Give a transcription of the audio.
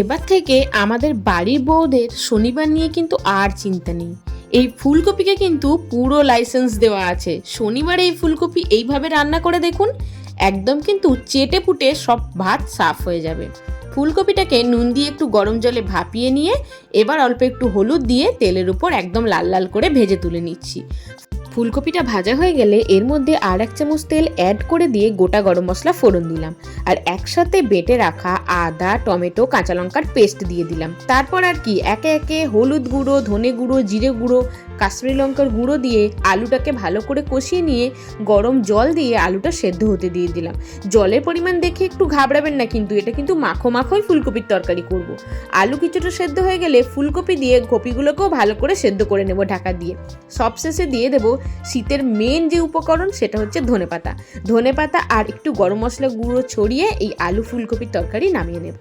এবার থেকে আমাদের বাড়ির বউদের শনিবার নিয়ে কিন্তু আর চিন্তা নেই। এই ফুলকপিকে কিন্তু পুরো লাইসেন্স দেওয়া আছে। শনিবার এই ফুলকপি এইভাবে রান্না করে দেখুন, একদম কিন্তু চেটে পুটে সব ভাত সাফ হয়ে যাবে। ফুলকপিটাকে নুন দিয়ে একটু গরম জলে ভাপিয়ে নিয়ে, এবার অল্প একটু হলুদ দিয়ে তেলের উপর একদম লাল লাল করে ভেজে তুলে নিচ্ছি। ফুলকপিটা ভাজা হয়ে গেলে এর মধ্যে আর এক চামচ তেল অ্যাড করে দিয়ে গোটা গরম মশলা ফোড়ন দিলাম। আর একসাথে বেটে রাখা আদা, টমেটো, কাঁচা লঙ্কার পেস্ট দিয়ে দিলাম। তারপর আর কি, একে একে হলুদ গুঁড়ো, ধনে গুঁড়ো, জিরে গুঁড়ো কাশ্মীরি লঙ্কার গুঁড়ো দিয়ে আলুটাকে ভালো করে কষিয়ে নিয়ে গরম জল দিয়ে আলুটা সেদ্ধ হতে দিয়ে দিলাম। জলের পরিমাণ দেখে একটু ঘাবড়াবেন না কিন্তু, এটা কিন্তু মাখো মাখোই ফুলকপির তরকারি করব। আলু কিছুটা সেদ্ধ হয়ে গেলে ফুলকপি দিয়ে কপিগুলোকেও ভালো করে সেদ্ধ করে নেব ঢাকা দিয়ে। সবশেষে দিয়ে দেবো শীতের মেন যে উপকরণ সেটা হচ্ছে ধনেপাতা। ধনেপাতা আর একটু গরম মশলা গুঁড়ো ছড়িয়ে এই আলু ফুলকপির তরকারি নামিয়ে নেব।